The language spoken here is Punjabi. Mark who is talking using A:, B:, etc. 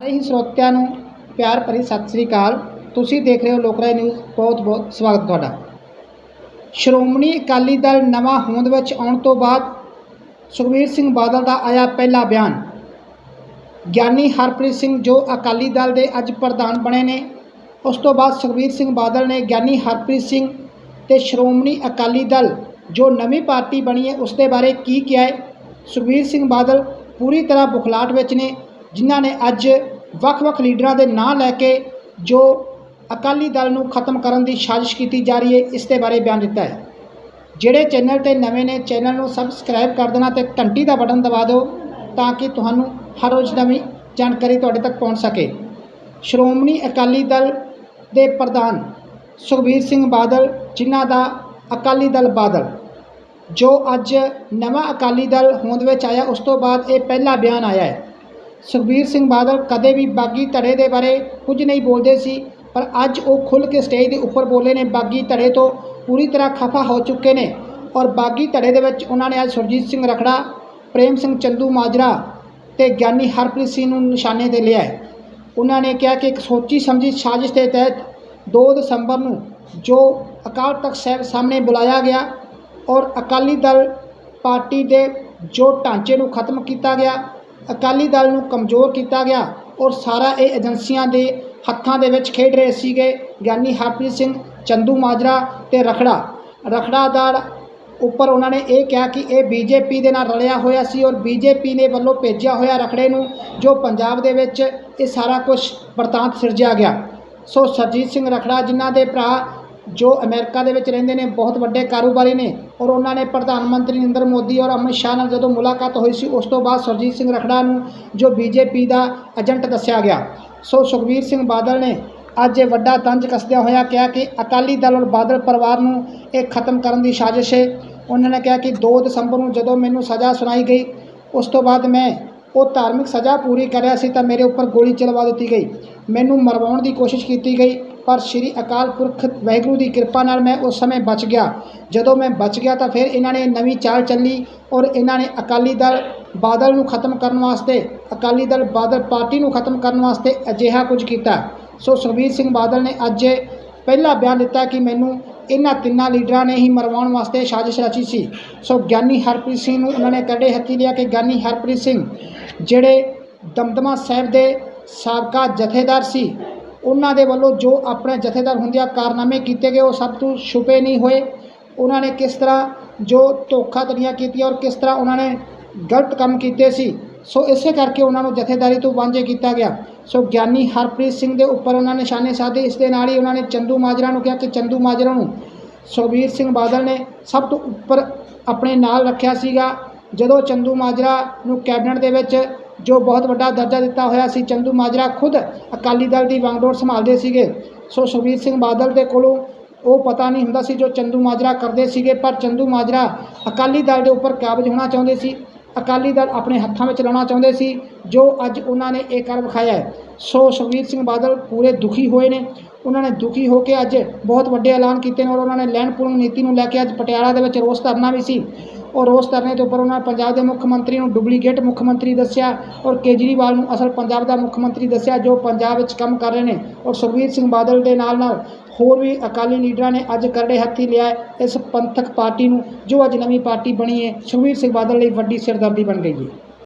A: ਸਾਰੇ ਹੀ ਸਰੋਤਿਆਂ ਨੂੰ ਪਿਆਰ ਭਰੀ ਸਤਿ ਸ੍ਰੀ ਅਕਾਲ। ਤੁਸੀਂ ਦੇਖ ਰਹੇ ਹੋ ਲੋਕਰਾਏ ਨਿਊਜ਼। ਬਹੁਤ ਬਹੁਤ ਸਵਾਗਤ ਤੁਹਾਡਾ। ਸ਼੍ਰੋਮਣੀ ਅਕਾਲੀ ਦਲ ਨਵਾਂ ਹੋਂਦ ਵਿੱਚ ਆਉਣ ਤੋਂ ਬਾਅਦ ਸੁਖਬੀਰ ਸਿੰਘ ਬਾਦਲ ਦਾ ਆਇਆ ਪਹਿਲਾ ਬਿਆਨ। ਗਿਆਨੀ ਹਰਪ੍ਰੀਤ ਸਿੰਘ ਜੋ ਅਕਾਲੀ ਦਲ ਦੇ ਅੱਜ ਪ੍ਰਧਾਨ ਬਣੇ ਨੇ, ਉਸ ਤੋਂ ਬਾਅਦ ਸੁਖਬੀਰ ਸਿੰਘ ਬਾਦਲ ਨੇ ਗਿਆਨੀ ਹਰਪ੍ਰੀਤ ਸਿੰਘ ਤੇ ਸ਼੍ਰੋਮਣੀ ਅਕਾਲੀ ਦਲ ਜੋ ਨਵੀਂ ਪਾਰਟੀ ਬਣੀ ਹੈ, ਉਸ ਦੇ ਬਾਰੇ ਕੀ ਕਿਹਾ ਹੈ? ਸੁਖਬੀਰ ਸਿੰਘ ਬਾਦਲ ਪੂਰੀ ਤਰ੍ਹਾਂ ਬੁਖਲਾਟ ਵਿੱਚ ਨੇ। ਜਿਨ੍ਹਾਂ ਨੇ ਅੱਜ ਵੱਖ-ਵੱਖ ਲੀਡਰਾਂ ਦੇ ਨਾਂ ਲੈ ਕੇ ਜੋ ਅਕਾਲੀ ਦਲ ਨੂੰ ਖਤਮ ਕਰਨ ਦੀ ਸਾਜ਼ਿਸ਼ ਕੀਤੀ ਜਾ ਰਹੀ ਹੈ, ਇਸ ਦੇ ਬਾਰੇ ਬਿਆਨ ਦਿੱਤਾ ਹੈ। ਜਿਹੜੇ ਚੈਨਲ ਤੇ ਨਵੇਂ ਨੇ, ਚੈਨਲ ਨੂੰ ਸਬਸਕ੍ਰਾਈਬ ਕਰ ਦੇਣਾ ਤੇ ਘੰਟੀ ਦਾ ਬਟਨ ਦਬਾ ਦਿਓ ਤਾਂ ਕਿ ਤੁਹਾਨੂੰ ਹਰ ਰੋਜ਼ ਨਵੀਂ ਜਾਣਕਾਰੀ ਤੁਹਾਡੇ ਤੱਕ ਪਹੁੰਚ ਸਕੇ। ਸ਼੍ਰੋਮਣੀ ਅਕਾਲੀ ਦਲ ਦੇ ਪ੍ਰਧਾਨ ਸੁਖਬੀਰ ਸਿੰਘ ਬਾਦਲ, ਜਿਨ੍ਹਾਂ ਦਾ ਅਕਾਲੀ ਦਲ ਬਾਦਲ, ਜੋ ਅੱਜ ਨਵਾਂ ਅਕਾਲੀ ਦਲ ਹੋਂਦ ਵਿੱਚ ਆਇਆ, ਉਸ ਤੋਂ ਬਾਅਦ ਇਹ ਪਹਿਲਾ ਬਿਆਨ ਆਇਆ ਹੈ। ਸੁਖਬੀਰ ਸਿੰਘ ਬਾਦਲ ਕਦੇ ਵੀ ਬਾਗੀ ਧੜੇ ਦੇ ਬਾਰੇ ਕੁਝ ਨਹੀਂ ਬੋਲਦੇ ਸੀ, ਪਰ ਅੱਜ ਉਹ ਖੁੱਲ੍ਹ ਕੇ ਸਟੇਜ ਦੇ ਉੱਪਰ ਬੋਲੇ ਨੇ, ਬਾਗੀ ਧੜੇ ਤੋਂ ਪੂਰੀ ਤਰ੍ਹਾਂ ਖਫਾ ਹੋ ਚੁੱਕੇ ਨੇ ਔਰ ਬਾਗੀ ਧੜੇ ਦੇ ਵਿੱਚ ਉਹਨਾਂ ਨੇ ਅੱਜ ਸੁਰਜੀਤ ਸਿੰਘ ਰਖੜਾ, ਪ੍ਰੇਮ ਸਿੰਘ ਚੰਦੂ ਮਾਜਰਾ ਤੇ ਗਿਆਨੀ ਹਰਪ੍ਰੀਤ ਸਿੰਘ ਨੂੰ ਨਿਸ਼ਾਨੇ ਤੇ ਲਿਆ ਹੈ। ਉਹਨਾਂ ਨੇ ਕਿਹਾ ਕਿ ਇੱਕ ਸੋਚੀ ਸਮਝੀ ਸਾਜ਼ਿਸ਼ ਦੇ ਤਹਿਤ 2 ਦਸੰਬਰ ਨੂੰ ਜੋ ਅਕਾਲ ਤਖਤ ਸਾਹਿਬ ਸਾਹਮਣੇ ਬੁਲਾਇਆ ਗਿਆ ਔਰ ਅਕਾਲੀ ਦਲ ਪਾਰਟੀ ਦੇ ਜੋ ਢਾਂਚੇ ਨੂੰ ਖਤਮ ਕੀਤਾ ਗਿਆ ਅਕਾਲੀ ਦਲ ਨੂੰ ਕਮਜ਼ੋਰ ਕੀਤਾ ਗਿਆ ਔਰ ਸਾਰਾ ਇਹ ਏਜੰਸੀਆਂ ਦੇ ਹੱਥਾਂ ਦੇ ਵਿੱਚ ਖੇਡ ਰਹੇ ਸੀਗੇ, ਗਿਆਨੀ ਹਰਪ੍ਰੀਤ ਸਿੰਘ, ਚੰਦੂ ਮਾਜਰਾ ਤੇ ਰਖੜਾ। ਰਖੜਾ ਦਾ ਉੱਪਰ ਉਹਨਾਂ ਨੇ ਇਹ ਕਿਹਾ ਕਿ ਇਹ ਬੀਜੇਪੀ ਦੇ ਨਾਲ ਰਲਿਆ ਹੋਇਆ ਸੀ ਔਰ ਬੀਜੇਪੀ ਨੇ ਵੱਲੋਂ ਭੇਜਿਆ ਹੋਇਆ ਰਖੜੇ ਨੂੰ, ਜੋ ਪੰਜਾਬ ਦੇ ਵਿੱਚ ਇਹ ਸਾਰਾ ਕੁਝ ਵਰਤਾਂਤ ਸਿਰਜਿਆ ਗਿਆ। ਸੋ ਸਰਜੀਤ ਸਿੰਘ ਰਖੜਾ, ਜਿਨ੍ਹਾਂ ਦੇ ਭਰਾ ਜੋ ਅਮਰੀਕਾ ਦੇ ਵਿੱਚ ਰਹਿੰਦੇ ਨੇ, ਬਹੁਤ ਵੱਡੇ ਕਾਰੋਬਾਰੀ ਨੇ ਔਰ ਉਹਨਾਂ ਨੇ ਪ੍ਰਧਾਨ ਮੰਤਰੀ ਨਰਿੰਦਰ ਮੋਦੀ ਔਰ ਅਮਿਤ ਸ਼ਾਹ ਨਾਲ ਜਦੋਂ ਮੁਲਾਕਾਤ ਹੋਈ ਸੀ, ਉਸ ਤੋਂ ਬਾਅਦ ਸਰਜੀਤ ਸਿੰਘ ਰਖੜਾ ਨੂੰ ਜੋ ਬੀਜੇਪੀ ਦਾ ਏਜੰਟ ਦੱਸਿਆ ਗਿਆ। ਸੋ ਸੁਖਬੀਰ ਸਿੰਘ ਬਾਦਲ ਨੇ ਅੱਜ ਇਹ ਵੱਡਾ ਤੰਜ ਕੱਸਦਿਆਂ ਹੋਇਆ ਕਿਹਾ ਕਿ ਅਕਾਲੀ ਦਲ ਔਰ ਬਾਦਲ ਪਰਿਵਾਰ ਨੂੰ ਇਹ ਖਤਮ ਕਰਨ ਦੀ ਸਾਜ਼ਿਸ਼ ਹੈ। ਉਹਨਾਂ ਨੇ ਕਿਹਾ ਕਿ 2 ਦਸੰਬਰ ਨੂੰ ਜਦੋਂ ਮੈਨੂੰ ਸਜ਼ਾ ਸੁਣਾਈ ਗਈ, ਉਸ ਤੋਂ ਬਾਅਦ ਮੈਂ ਉਹ ਧਾਰਮਿਕ ਸਜ਼ਾ ਪੂਰੀ ਕਰਿਆ ਸੀ ਤਾਂ ਮੇਰੇ ਉੱਪਰ ਗੋਲੀ ਚਲਵਾ ਦਿੱਤੀ ਗਈ। ਮੈਨੂੰ ਮਰਵਾਉਣ ਦੀ ਕੋਸ਼ਿਸ਼ ਕੀਤੀ ਗਈ। ਪਰ ਸ਼੍ਰੀ ਅਕਾਲ ਪੁਰਖ ਵਾਹਿਗੁਰੂ ਦੀ ਕਿਰਪਾ ਨਾਲ ਮੈਂ ਉਸ ਸਮੇਂ ਬਚ ਗਿਆ। ਜਦੋਂ ਮੈਂ ਬਚ ਗਿਆ ਤਾਂ ਫਿਰ ਇਹਨਾਂ ਨੇ ਨਵੀਂ ਚਾਲ ਚੱਲੀ ਔਰ ਇਹਨਾਂ ਨੇ ਅਕਾਲੀ ਦਲ ਬਾਦਲ ਨੂੰ ਖਤਮ ਕਰਨ ਵਾਸਤੇ, ਅਕਾਲੀ ਦਲ ਬਾਦਲ ਪਾਰਟੀ ਨੂੰ ਖਤਮ ਕਰਨ ਵਾਸਤੇ ਅਜਿਹਾ ਕੁਝ ਕੀਤਾ। ਸੋ ਸੁਖਬੀਰ ਸਿੰਘ ਬਾਦਲ ਨੇ ਅੱਜ ਪਹਿਲਾ ਬਿਆਨ ਦਿੱਤਾ ਕਿ ਮੈਨੂੰ ਇਹਨਾਂ ਤਿੰਨਾਂ ਲੀਡਰਾਂ ਨੇ ਹੀ ਮਰਵਾਉਣ ਵਾਸਤੇ ਸਾਜ਼ਿਸ਼ ਰਚੀ ਸੀ। ਸੋ ਗਿਆਨੀ ਹਰਪ੍ਰੀਤ ਸਿੰਘ ਨੂੰ ਉਹਨਾਂ ਨੇ ਕੱਢੇ ਹੱਥੀ ਲਿਆ ਕਿ ਗਿਆਨੀ ਹਰਪ੍ਰੀਤ ਸਿੰਘ, ਜਿਹੜੇ ਦਮਦਮਾ ਸਾਹਿਬ ਦੇ ਸਾਬਕਾ ਜਥੇਦਾਰ ਸੀ ਉਹਨਾਂ ਦੇ ਵੱਲੋਂ ਜੋ ਆਪਣੇ ਜਥੇਦਾਰ ਹੁੰਦਿਆਂ ਕਾਰਨਾਮੇ ਕੀਤੇ ਗਏ, ਉਹ ਸਭ ਤੋਂ ਛੁਪੇ ਨਹੀਂ ਹੋਏ। ਉਹਨਾਂ ਨੇ ਕਿਸ ਤਰ੍ਹਾਂ ਜੋ ਧੋਖਾਧੜੀਆਂ ਕੀਤੀਆਂ ਔਰ ਕਿਸ ਤਰ੍ਹਾਂ ਉਹਨਾਂ ਨੇ ਗਲਤ ਕੰਮ ਕੀਤੇ ਸੀ, ਸੋ ਇਸੇ ਕਰਕੇ ਉਹਨਾਂ ਨੂੰ ਜਥੇਦਾਰੀ ਤੋਂ ਵਾਂਝੇ ਕੀਤਾ ਗਿਆ। ਸੋ ਗਿਆਨੀ ਹਰਪ੍ਰੀਤ ਸਿੰਘ ਦੇ ਉੱਪਰ ਉਹਨਾਂ ਨੇ ਨਿਸ਼ਾਨੇ ਸਾਧੇ। ਇਸ ਦੇ ਨਾਲ ਹੀ ਉਹਨਾਂ ਨੇ ਚੰਦੂ ਮਾਜਰਾ ਨੂੰ ਕਿਹਾ ਕਿ ਚੰਦੂ ਮਾਜਰਾ ਨੂੰ ਸੁਖਬੀਰ ਸਿੰਘ ਬਾਦਲ ਨੇ ਸਭ ਤੋਂ ਉੱਪਰ ਆਪਣੇ ਨਾਲ ਰੱਖਿਆ ਸੀਗਾ। ਜਦੋਂ ਚੰਦੂ ਮਾਜਰਾ ਨੂੰ ਕੈਬਨਿਟ ਦੇ ਵਿੱਚ ਜੋ ਬਹੁਤ ਵੱਡਾ ਦਰਜਾ ਦਿੱਤਾ ਹੋਇਆ ਸੀ, ਚੰਦੂ ਮਾਜਰਾ ਖੁਦ ਅਕਾਲੀ ਦਲ ਦੀ ਵਾਂਗਡੋਰ ਸੰਭਾਲਦੇ ਸੀਗੇ। ਸੋ ਸੁਖਬੀਰ ਸਿੰਘ ਬਾਦਲ ਦੇ ਕੋਲੋਂ ਉਹ ਪਤਾ ਨਹੀਂ ਹੁੰਦਾ ਸੀ ਜੋ ਚੰਦੂ ਮਾਜਰਾ ਕਰਦੇ ਸੀਗੇ, ਪਰ ਚੰਦੂ ਮਾਜਰਾ ਅਕਾਲੀ ਦਲ ਦੇ ਉੱਪਰ ਕਾਬਜ ਹੋਣਾ ਚਾਹੁੰਦੇ ਸੀ। ਅਕਾਲੀ ਦਲ ਆਪਣੇ ਹੱਥਾਂ ਵਿੱਚ ਲਾਉਣਾ ਚਾਹੁੰਦੇ ਸੀ, ਜੋ ਅੱਜ ਉਹਨਾਂ ਨੇ ਇਹ ਕਰ ਵਿਖਾਇਆ ਹੈ। ਸੋ ਸੁਖਬੀਰ ਸਿੰਘ ਬਾਦਲ ਪੂਰੇ ਦੁਖੀ ਹੋਏ ਨੇ। ਉਹਨਾਂ ਨੇ ਦੁਖੀ ਹੋ ਕੇ ਅੱਜ ਬਹੁਤ ਵੱਡੇ ਐਲਾਨ ਕੀਤੇ ਨੇ ਔਰ ਉਹਨਾਂ ਨੇ ਲੈਂਡ ਪੂਲਿੰਗ ਨੀਤੀ ਨੂੰ ਲੈ ਕੇ ਅੱਜ ਪਟਿਆਲਾ ਦੇ ਵਿੱਚ ਰੋਸ ਧਰਨਾ ਵੀ ਸੀ। ਔਰ ਰੋਸ ਧਰਨੇ ਦੇ ਉੱਪਰ ਉਹਨਾਂ ਪੰਜਾਬ ਦੇ ਮੁੱਖ ਮੰਤਰੀ ਨੂੰ ਡੁਪਲੀਕੇਟ ਮੁੱਖ ਮੰਤਰੀ ਦੱਸਿਆ ਔਰ ਕੇਜਰੀਵਾਲ ਨੂੰ ਅਸਲ ਪੰਜਾਬ ਦਾ ਮੁੱਖ ਮੰਤਰੀ ਦੱਸਿਆ, ਜੋ ਪੰਜਾਬ ਵਿੱਚ ਕੰਮ ਕਰ ਰਹੇ ਨੇ। ਔਰ ਸੁਖਬੀਰ ਸਿੰਘ ਬਾਦਲ ਦੇ ਨਾਲ ਨਾਲ ਹੋਰ ਵੀ ਅਕਾਲੀ ਲੀਡਰਾਂ ਨੇ ਅੱਜ ਕਰੜੇ ਹੱਥੀ ਲਿਆ ਇਸ ਪੰਥਕ ਪਾਰਟੀ ਨੂੰ, ਜੋ ਅੱਜ ਨਵੀਂ ਪਾਰਟੀ ਬਣੀ ਹੈ। ਸੁਖਬੀਰ ਸਿੰਘ ਬਾਦਲ ਲਈ ਵੱਡੀ ਸਿਰਦਰਦੀ ਬਣ ਗਈ ਹੈ।